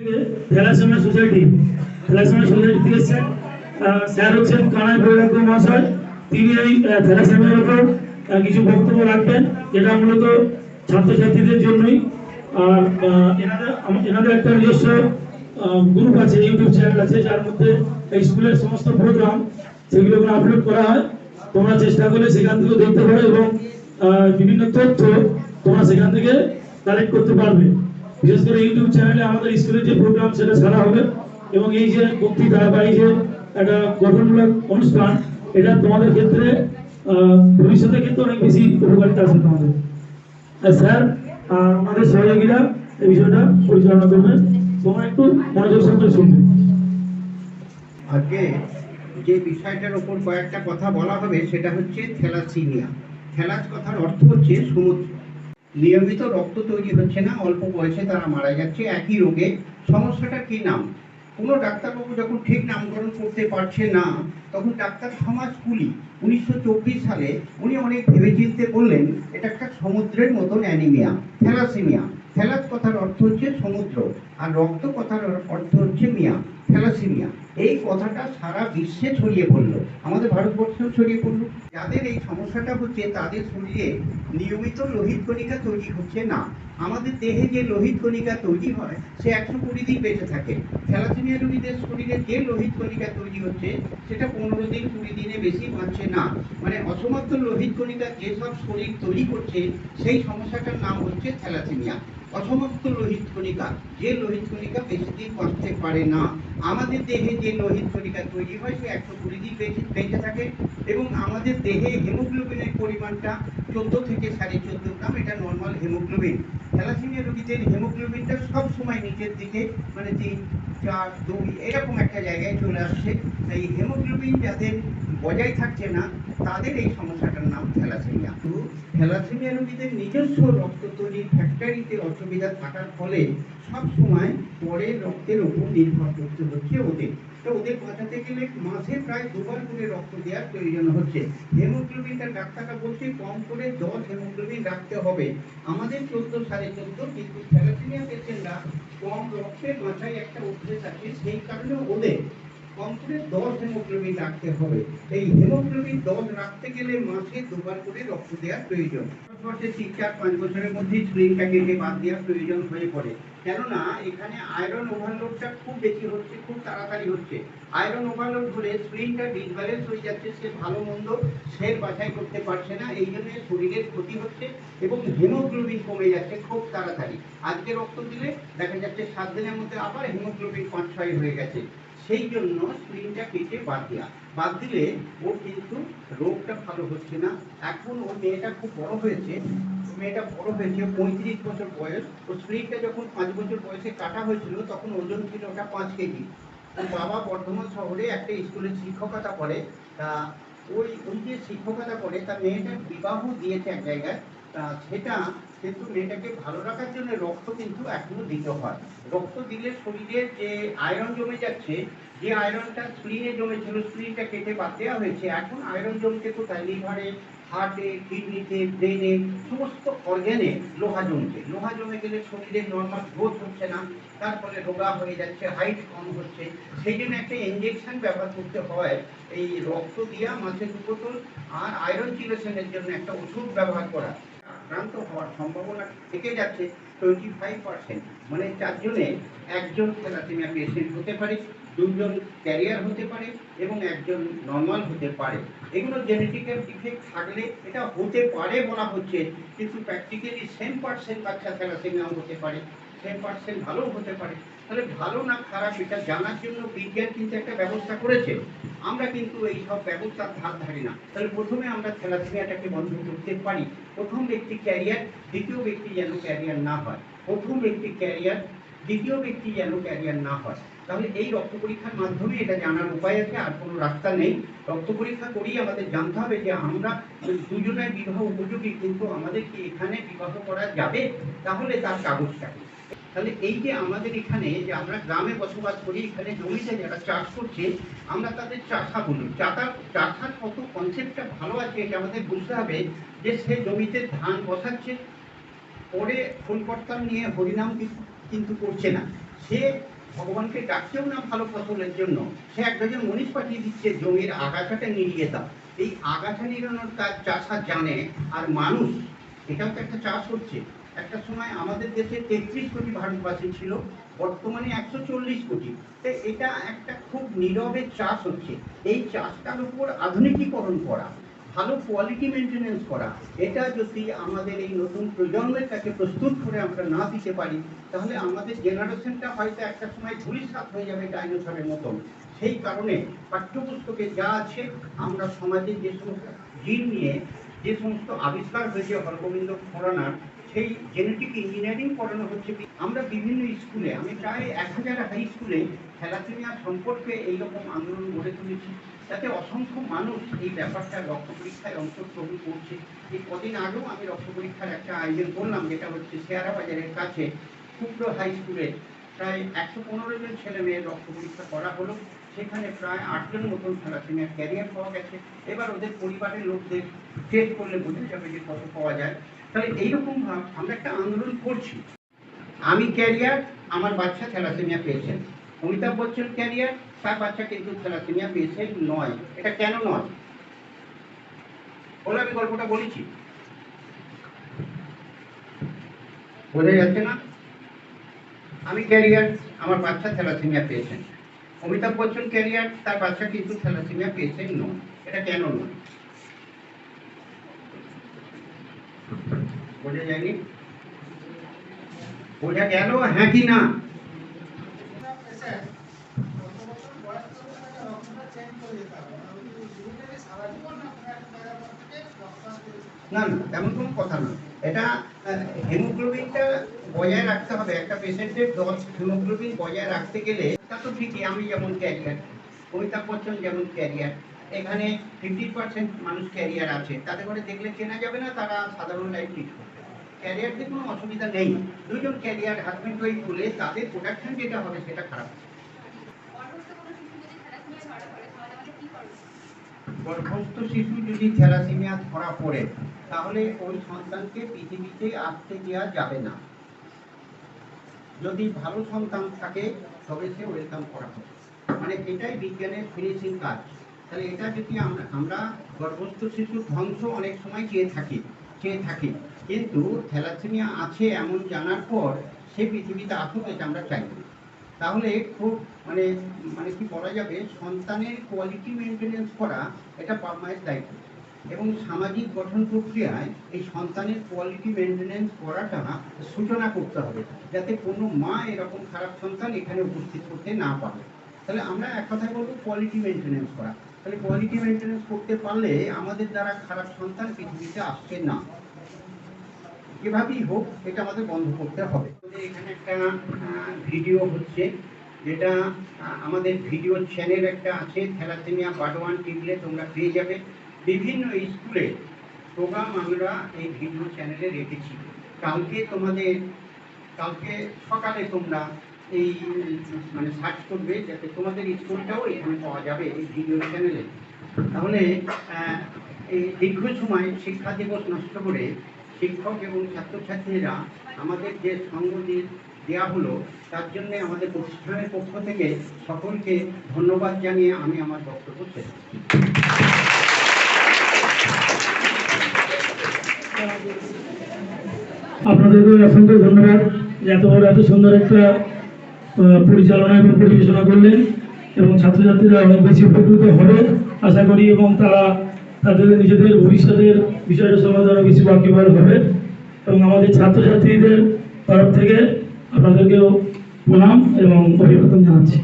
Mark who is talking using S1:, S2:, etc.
S1: Thalassaemia society society sir Kanai মহাশয়। তিনি এই কিছু বক্তব্য রাখবেন। মূলত ছাত্রছাত্রীদের জন্যই। আর একটা নিজস্ব গ্রুপ আছে ইউটিউব চ্যানেল আছে, যার মধ্যে স্কুলের সমস্ত প্রোগ্রাম সেগুলো আপলোড করা হয়। তোমরা চেষ্টা করলে সেখান থেকে দেখতে পারো এবং বিভিন্ন তথ্য তোমরা সেখান থেকে কালেক্ট করতে পারবে। বিশেষ করে ইউটিউব চ্যানেলে আমাদের স্কুলের যে প্রোগ্রাম সেটা ছাড়া হবে। এবং এই যে বক্তৃতা বা এই যে একটা গঠনমূলক অনুষ্ঠান এটা তোমাদের ক্ষেত্রে আহ, ভবিষ্যতের ক্ষেত্রে অনেক বেশি উপকারিতা আসবে তোমাদের। স্যার আমাদের সহযোগীরা এই বিষয়টা পরিচালনা করবেন তোমরা একটু মনোযোগ সহকারে শুনবে।
S2: আজকে যে বিষয়টার উপর কয়েকটা কথা বলা হবে সেটা হচ্ছে থ্যালাসিমিয়া। থ্যালাস কথার অর্থ হচ্ছে সমুদ্র। নিয়মিত রক্ত তৈরি হচ্ছে না, অল্প বয়সে তারা মারা যাচ্ছে, একই রোগে। সমস্যাটা কি নাম? কোনো ডাক্তারবাবু যখন ঠিক নামকরণ করতে পারছে না, তখন ডাক্তার সমাজ কুলি উনিশশো চব্বিশ সালে উনি অনেক ভেবেচিন্তে বললেন, এটা একটা সমুদ্রের মতন অ্যানিমিয়া, থ্যালাসিমিয়া। থ্যালাস কথার অর্থ হচ্ছে সমুদ্র, আর রক্ত কথার অর্থ হচ্ছে মিয়া। থ্যালাসিমিয়া। এই কথাটা সারা বিশ্বে ছড়িয়ে পড়ল। আমাদের ভারতবর্ষেও ছড়িয়ে পড়ল। যাদের এই সমস্যাটা হচ্ছে, তাদের শরীরে নিয়মিত লোহিত কণিকা তৈরি হচ্ছে না। আমাদের দেহে যে লোহিত কণিকা তৈরি হয়, সে একশো কুড়ি দিন বেঁচে থাকে। থ্যালাসেমিয়া রোগীদের শরীরে যে লোহিত কণিকা তৈরি হচ্ছে, সেটা পনেরো দিন, কুড়ি দিনে বেশি বাঁচছে না। মানে অসমাপ্ত লোহিত কণিকা যেসব শরীর তৈরি করছে, সেই সমস্যাটার নাম হচ্ছে থ্যালাসেমিয়া। অসমাপ্ত লোহিত কণিকা। যে লোহিত কণিকা বেশি দিন বাঁচতে পারে না। আমাদের দেহে যে লোহিত কণিকা তৈরি হয়, সে একশো কুড়ি দিন বেঁচে বেঁচে থাকে এবং আমাদের দেহে হেমোগ্লোবিনের পরিমাণটা চোদ্দ থেকে সাড়ে চোদ্দ গ্রাম, এটা নর্মাল হেমোগ্লোবিন থ্যালাসেমিয়া রোগীদের হেমোগ্লোবিনটা সব সময় নিচের দিকে মানে তিন চার দুই এরকম একটা জায়গায় চলে আসছে। তাই হেমোগ্লোবিন যাদের বজায় থাকছে না, তাদের এই সমস্যাটার নাম থ্যালাসেমিয়া। তো থ্যালাসেমিয়া রোগীদের নিজস্ব রক্ত তৈরির ফ্যাক্টরিতে অসুবিধা থাকার ফলে সব সময় পরের রক্তের উপর নির্ভর করতে হচ্ছে ওদের। তো ওদের বাঁচাতে গেলে মাসে প্রায় দুবার করে রক্ত দেওয়ার প্রয়োজন হচ্ছে। হেমোগ্লোবিনটা ডাক্তাররা বলছে কম করে দশ হেমোগ্লোবিন রাখতে হবে। আমাদের চোদ্দ সাড়ে চোদ্দ, কিন্তু থ্যালাসেমিয়া পেশেন্টরা কম রক্তে মাথায় একটা উঠে থাকে, সেই কারণে ওদের কম করে দশ হেমোগ্লোবিন রাখতে হবে। এই হেমোগ্লোবিন দশ রাখতে গেলে মাসে দুবার করে রক্ত দেওয়ার প্রয়োজন। বছরে তিন চার পাঁচ বছরের মধ্যে স্ক্রিনটা কেটে বাদ দেওয়ার প্রয়োজন হয়ে পড়ে। কেননা এখানে আয়রন ওভারলোডটা খুব বেশি হচ্ছে, খুব তাড়াতাড়ি হচ্ছে। আয়রন ওভারলোড হলে স্ক্রিনটা ডিসব্যালেন্স হয়ে যাচ্ছে, সে ভালো মন্দ সের বাছাই করতে পারছে না, এই জন্য শরীরের ক্ষতি হচ্ছে এবং হেমোগ্লোবিন কমে যাচ্ছে খুব তাড়াতাড়ি। আজকে রক্ত দিলে দেখা যাচ্ছে সাত দিনের মধ্যে আবার হেমোগ্লোবিন পাঁচ হয়ে গেছে। সেই জন্য স্ক্রিনটা কেটে বাদ দেওয়া বাদ দিলে ওর কিন্তু রোগটা ভালো হচ্ছে না। এখন ওর মেয়েটা খুব বড় হয়েছে মেয়েটা বড় হয়েছে পঁয়ত্রিশ বছর বয়স। ও স্ত্রীটা যখন পাঁচ বছর বয়সে কাটা হয়েছিল, তখন ওজন ছিল ওটা পাঁচ কেজি। ওর বাবা বর্ধমান শহরে একটা স্কুলে শিক্ষকতা করে। তা ওই ওই যে শিক্ষকতা করে তার মেয়েটার বিবাহ দিয়েছে এক জায়গায়। তা সেটা কিন্তু মেয়েটাকে ভালো রাখার জন্য রক্ত কিন্তু এখনও দিতে হয়। রক্ত দিলে শরীরে যে আয়রন জমে যাচ্ছে, যে আয়রনটা স্ক্রিনে জমেছিল স্ক্রিনটা কেটে বাদ দেওয়া হয়েছে, এখন আয়রন জমছে কোথায়? লিভারে হার্টে কিডনিতে ব্রেনে সমস্ত অর্গ্যানে লোহা জমছে। লোহা জমে গেলে শরীরে নর্মাল গ্রোথ হচ্ছে না, তার ফলে রোগা হয়ে যাচ্ছে হাইট কম হচ্ছে। সেই জন্য একটা ইঞ্জেকশন ব্যবহার করতে হয়, এই রক্ত দিয়া মাছের বোতল আর আয়রন চিলেশনের জন্য একটা ওষুধ ব্যবহার করা। আক্রান্ত হওয়ার সম্ভাবনা থেকে যাচ্ছে টোয়েন্টি ফাইভ পার্সেন্ট মানে চারজনে একজন থ্যালাসেমিয়া পেশেন্ট হতে পারে, দুজন ক্যারিয়ার হতে পারে এবং একজন নর্মাল হতে পারে। এগুলো জেনেটিক্যাল ডিফেক্ট থাকলে এটা হতে পারে বলা হচ্ছে, কিন্তু প্র্যাকটিক্যালি সেম পার্সেন্ট বাচ্চা থ্যালাসেমিয়াও হতে পারে সেম পার্সেন্ট ভালোও হতে পারে। তাহলে ভালো না খারাপ এটা জানার জন্য বিজ্ঞান কিন্তু একটা ব্যবস্থা করেছে। আমরা কিন্তু এই সব ব্যবস্থার ধার ধারি না। তাহলে প্রথমে আমরা খেলাধুলাটাকে বন্ধ করতে পারি। প্রথম ব্যক্তি ক্যারিয়ার দ্বিতীয় ব্যক্তি যেন ক্যারিয়ার না হয়। প্রথম ব্যক্তি ক্যারিয়ার দ্বিতীয় ব্যক্তি যেন ক্যারিয়ার না হয়। তাহলে এই রক্ত পরীক্ষার মাধ্যমে এটা জানার উপায় আছে, আর কোনো রাস্তা নেই। রক্ত পরীক্ষা করেই আমাদের জানতে হবে যে আমরা দুজনের বিবাহ উপযোগী, কিন্তু আমাদের কি এখানে বিবাহ করা যাবে? তাহলে তার কাগজটা? তাহলে এই যে আমাদের এখানে যে আমরা গ্রামে বসবাস করি, এখানে জমিতে যারা চাষ করছে, আমরা তাদের চাষা বলি। চাষা চাষার কত কনসেপ্টটা ভালো আছে এটা আমাদের বুঝতে হবে যে সে জমিতে ধান বসাচ্ছে, পরে ফুল কর্তাল নিয়ে হরিনাম কিন্তু করছে না। সে ভগবানকে ডাকছেও না ভালো ফসলের জন্য। সে এক ডজন মনীষ পাঠিয়ে দিচ্ছে জমির আগাছাটা নিড়িয়ে দাও এই আগাছা নিড়ানোর কাজ চাষা জানে আর মানুষ এটাও তো একটা চাষ হচ্ছে একটা সময় আমাদের দেশে তেত্রিশ কোটি ভারতবাসী ছিল, বর্তমানে একশো চল্লিশ কোটি। তো এটা একটা খুব নীরবে চাষ হচ্ছে। এই চাষটার উপর আধুনিকীকরণ করা। ভালো কোয়ালিটি মেনটেনেন্স করা। এটা যদি আমাদের এই নতুন প্রজন্মের কাছে প্রস্তুত করে আমরা না দিতে পারি, তাহলে আমাদের জেনারেশনটা হয়তো একটা সময় ধূলিসাৎ হয়ে যাবে ডাইনোসরের মতন। সেই কারণে পাঠ্যপুস্তকে যা আছে, আমরা সমাজে যে সমস্ত জিন নিয়ে যে সমস্ত আবিষ্কার হয়েছে হরগোবিন্দ খোরানার সেই জেনেটিক ইঞ্জিনিয়ারিং পড়ানো হচ্ছে। আমরা বিভিন্ন স্কুলে, আমি প্রায় এক হাজার হাই স্কুলে থ্যালাসেমিয়া সম্পর্কে এইরকম আন্দোলন গড়ে তুলেছি যাতে অসংখ্য মানুষ এই ব্যাপারটা রক্ত পরীক্ষায় অংশগ্রহণ করছে। এই কদিন আগেও আমি রক্ত পরীক্ষার একটা আয়োজন করলাম, যেটা হচ্ছে শেয়ারা বাজারের কাছে ক্ষুদ্র হাই স্কুলে প্রায় একশো পনেরো জন ছেলে মেয়ের রক্ত পরীক্ষা করা হলো। সেখানে প্রায় আটজন মতন থ্যালাসেমিয়ার ক্যারিয়ার পাওয়া গেছে। এবার ওদের পরিবারের লোকদের টেস্ট করলে বোঝা যাবে যে কত পাওয়া যায়। তাহলে এইরকম আমরা একটা আন্দোলন করছি। আমি ক্যারিয়ার, আমার বাচ্চা থ্যালাসেমিয়া পেয়েছেন অমিতাভ বচ্চন ক্যারিয়ার তার বাচ্চা কিন্তু থ্যালাসেমিয়া পেয়েছেন নয়। এটা কেন নয়? বলে, আমি গল্পটা বলেছি। বোঝা যাচ্ছে না? আমি ক্যারিয়ার আমার বাচ্চা থ্যালাসেমিয়া পেয়েছেন অমিতাভ বচ্চন ক্যারিয়ার তার বাচ্চা কিন্তু থ্যালাসেমিয়া পেয়েছেন নয়। এটা কেন নয়? বোঝা যায়নি? বোঝা গেল হ্যাঁ কি না? না না, তেমন কোনো কথা না এটা হিমোগ্লোবিনটা বজায় রাখতে হবে। একটা পেশেন্টের দশ হিমোগ্লোবিন বজায় রাখতে গেলে, তা তো ঠিকই, আমি যেমন ক্যারিয়ার অমিতাভ বচ্চন যেমন ক্যারিয়ার এখানে ফিফটি পার্সেন্ট মানুষ ক্যারিয়ার আছে। তাতে করে দেখলে চেনা যাবে না, তারা সাধারণ লাইফ লিড করবে। ক্যারিয়ারদের কোনো অসুবিধা নেই। দুজন ক্যারিয়ার হাজব্যান্ড ওয়াইফ হলে তাদের প্রোডাকশন যেটা হবে সেটা খারাপ। গর্ভস্থ শিশু যদি থ্যালাসেমিয়া ধরা পড়ে তাহলে ওই সন্তানকে পৃথিবীতে আসতে দেওয়া যাবে না। যদি ভালো সন্তান থাকে তবে সে ওয়েলকাম করা হবে। মানে এটাই বিজ্ঞানের ফিনিশিং কাজ। তাহলে এটা যদি আমরা আমরা গর্ভস্থ শিশুর ধ্বংস অনেক সময় চেয়ে থাকি। চেয়ে থাকি। কিন্তু থ্যালাসেমিয়া আছে এমন জানার পর সে পৃথিবীতে আসুক এটা আমরা চাই। তাহলে খুব মানে মানে কি বলা যাবে, সন্তানের কোয়ালিটি মেনটেনেন্স করা এটা বাবা মায়ের দায়িত্ব। এবং সামাজিক গঠন প্রক্রিয়ায় এই সন্তানের কোয়ালিটি মেনটেনেন্স করাটা সূচনা করতে হবে, যাতে কোনো মা এরকম খারাপ সন্তান এখানে উপস্থিত করতে না পারে। তাহলে আমরা এক কথায় বলব কোয়ালিটি মেনটেনেন্স করা। তাহলে কোয়ালিটি মেনটেনেন্স করতে পারলে আমাদের দ্বারা খারাপ সন্তান পৃথিবীতে আসছে না। যেভাবেই হোক, এটা আমাদের বন্ধ করতে হবে। এখানে একটা ভিডিও হচ্ছে, যেটা আমাদের ভিডিও চ্যানেল একটা আছে, থ্যালাসেমিয়া বাডওয়ান টিভিতে তোমরা পেয়ে যাবে। বিভিন্ন স্কুলে প্রোগ্রাম আমরা এই ভিডিও চ্যানেলে রেখেছি। কালকে তোমাদের, কালকে সকালে তোমরা এই মানে সার্চ করবে যাতে তোমাদের স্কুলটাও এখানে পাওয়া যাবে এই ভিডিও চ্যানেলে তাহলে এই দীর্ঘ সময় শিক্ষা দিবস নষ্ট করে শিক্ষক এবং ছাত্রছাত্রীরা আমাদের যে দিয়ে দেওয়া হলো, তার জন্য আমাদের প্রতিষ্ঠানের পক্ষ থেকে সকলকে ধন্যবাদ জানিয়ে আমি আমার বক্তব্য শেষ।
S1: আপনাদেরকে অসংখ্য ধন্যবাদ যে এত বড়, এত সুন্দর একটা পরিচালনা এবং পরিবেশনা করলেন এবং ছাত্রছাত্রীরা অনেক বেশি উপকৃত হবে, আশা করি, এবং তারা তাদের নিজেদের ভবিষ্যতের বিষয়টা সম্বন্ধে আরও বেশি বাকিবার হবে। এবং আমাদের ছাত্রছাত্রীদের তরফ থেকে আপনাদেরকেও প্রণাম এবং অভিবাদন জানাচ্ছি।